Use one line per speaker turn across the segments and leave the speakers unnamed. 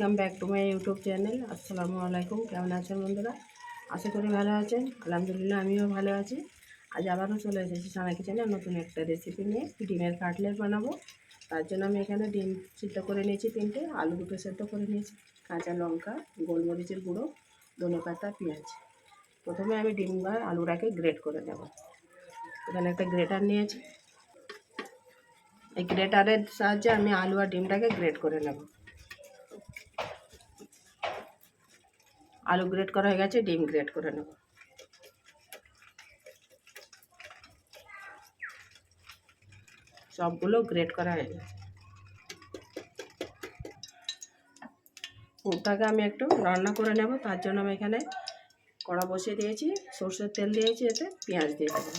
Welcome back to my YouTube channel আসসালামু আলাইকুম কেমন আছেন বন্ধুরা? আশা করি ভালো আছেন। আলহামদুলিল্লাহ, আমিও ভালো আছি। আজ আবারও চলে এসেছি সানা কিচেনে নতুন একটা রেসিপি নিয়ে ডিমের কাটলেট বানাবো। তার জন্য আমি এখানে ডিম সিদ্ধ করে নিয়েছি তিনটে, আলু দুটো সেদ্ধ করে নিয়েছি, কাঁচা লঙ্কা, গোলমরিচের গুঁড়ো ধনে পাতা পেঁয়াজ। প্রথমে আমি ডিম বা আলুটাকে গ্রেট করে নেব। এখানে একটা গ্রেটার নিয়েছি। এই গ্রেটারের সাহায্যে আমি আলু আর ডিমটাকে গ্রেট করে নেব। আলু গ্রেট করা হয়ে গেছে, ডিম গ্রেট করে নেব। সবগুলো গ্রেট করা হয়ে গেছে। পুরটাকে আমি একটু রান্না করে নেব, তার জন্য আমি এখানে কড়া বসিয়ে দিয়েছি, সর্ষের তেল দিয়েছি, এতে পেঁয়াজ দিয়ে দেবো।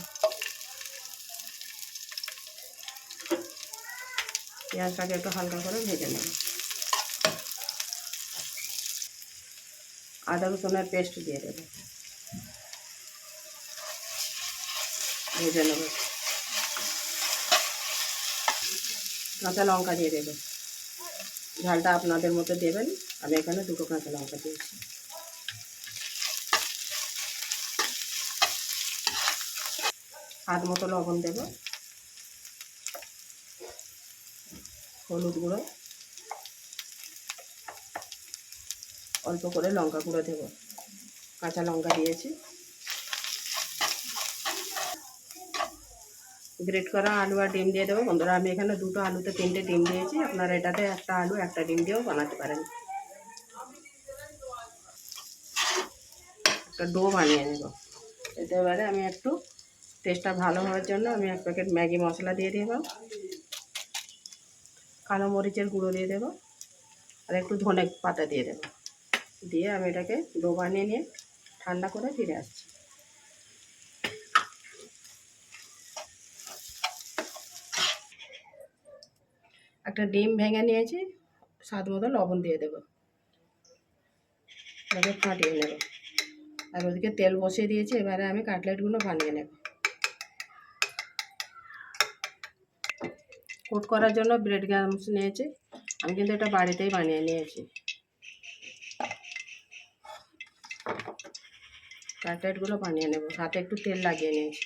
পেঁয়াজটাকে একটু হালকা করে ভেজে নেব। আদা রসুনের পেস্ট দিয়ে দেবো। ভেজে নেব কাঁচা লঙ্কা দিয়ে দেবেন ঝালটা আপনাদের মতো দেবেন। আমি এখানে দুটো কাঁচা লঙ্কা দিয়েছি। হাত মতো লবণ দেব। হলুদ গুঁড়ো। অল্প করে লঙ্কা গুঁড়ো দেব। কাঁচা লঙ্কা দিয়েছি। গ্রেট করা আলু আর ডিম দিয়ে দেবো। বন্ধুরা, আমি এখানে দুটো আলুতে তিনটে ডিম দিয়েছি। আপনারা এটাতে একটা আলু, একটা ডিম দিয়েও বানাতে পারেন। একটা ডো বানিয়ে নেব। এতে এবারে আমি একটু টেস্টটা ভালো হওয়ার জন্য আমি এক প্যাকেট ম্যাগি মশলা দিয়ে দেবো। কালো মরিচের গুঁড়ো দিয়ে দেবো। আর একটু ধনে পাতা দিয়ে দেবো। দিয়ে আমি এটাকে ডো বানিয়ে নিয়ে ঠান্ডা করে ফিরে আসছি। একটা ডিম ভেঙে নিয়েছি, স্বাদ মতো লবণ দিয়ে দেবো। এটাকে ফাটিয়ে নেব। আর ওদিকে তেল বসিয়ে দিয়েছি, এবারে আমি কাটলেটগুলো বানিয়ে নেব। কোট করার জন্য ব্রেড গামস নিয়েছি, আমি কিন্তু এটা বাড়িতেই বানিয়ে নিয়েছি। কাটলেটগুলো বানিয়ে নেব। হাতে একটু তেল লাগিয়ে নিয়েছি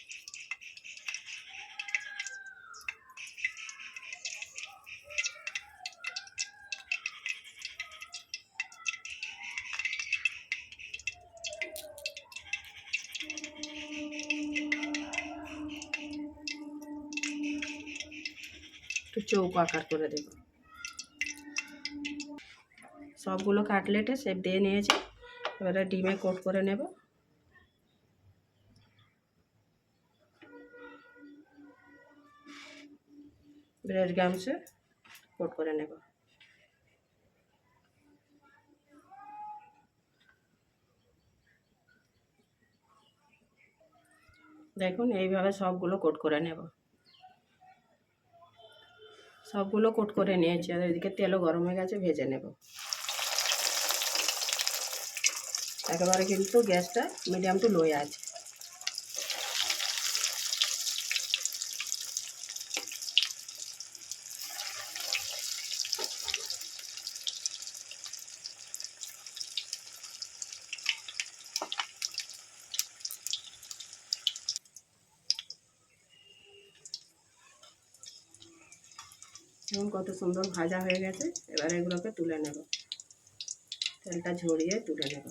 একটু চৌকো আকার করে দেব। সবগুলো কাটলেটে শেপ দিয়ে নিয়েছি। এবারে ডিমে কোট করে নেব। ব্রেড গামসে কোট করে নেব। দেখুন, এইভাবে সবগুলো কোট করে নেব। সবগুলো কোট করে নিয়েছি, আর এদিকে তেলও গরম হয়ে গেছে, ভেজে নেব। একেবারে কিন্তু গ্যাসটা মিডিয়াম টু লোয়ে আছে। এখন কত সুন্দর ভাজা হয়ে গেছে। এবার এগুলোকে তুলে নেব। তেলটা ঝরিয়ে তুলে নেব।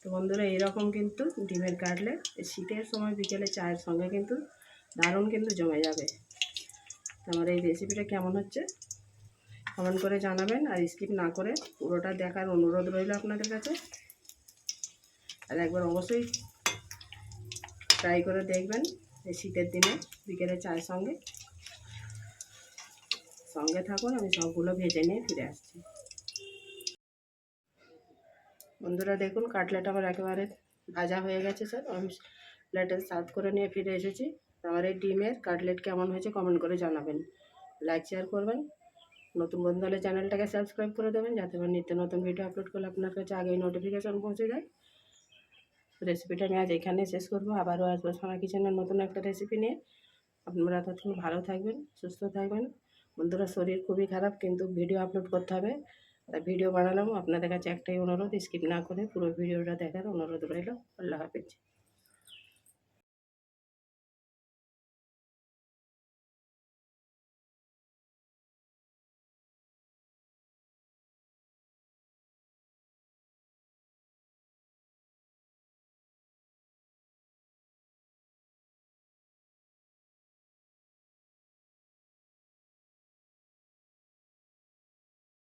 তো বন্ধুরা এইরকম কিন্তু ডিমের কাটলে শীতের সময়, বিকেলে চায়ের সঙ্গে কিন্তু দারুণ কিন্তু জমে যাবে। আমার এই রেসিপিটা কেমন হচ্ছে? কমেন্ট করে জানাবেন আর স্কিপ না করে পুরোটা দেখার অনুরোধ রইল আপনাদের কাছে। আর একবার অবশ্যই ট্রাই করে দেখবেন এই শীতের দিনে, বিকেলে চায়ের সঙ্গে। সঙ্গে থাকুন, আমি সবগুলো ভেজে নিয়ে ফিরে আসছি। বন্ধুরা, দেখুন, কাটলেট আমার একেবারে ভাজা হয়ে গেছে, স্যার। আমি প্লেটে সার্ভ করে নিয়ে ফিরে এসেছি। আমার এই ডিমের কাটলেট কেমন হয়েছে কমেন্ট করে জানাবেন। লাইক, শেয়ার করবেন। নতুন বন্ধু হলে চ্যানেলটাকে সাবস্ক্রাইব করে দেবেন, যাতে আমার নিত্য নতুন ভিডিও আপলোড করলে আপনার কাছে আগেই নোটিফিকেশান পৌঁছে যায়। রেসিপিটা আমি আজ এখানে শেষ করব। আবারও আসব সোনা কিচেনের নতুন একটা রেসিপি নিয়ে। আপনারা ততক্ষণ ভালো থাকবেন, সুস্থ থাকবেন। বন্ধুরা শরীর খুবই খারাপ, কিন্তু ভিডিও আপলোড করতে হবে। ভিডিও বানালাম, আপনাদের কাছে একটাই অনুরোধ স্কিপ না করে পুরো ভিডিওটা দেখার অনুরোধ রইল। আল্লাহ হাফেজ।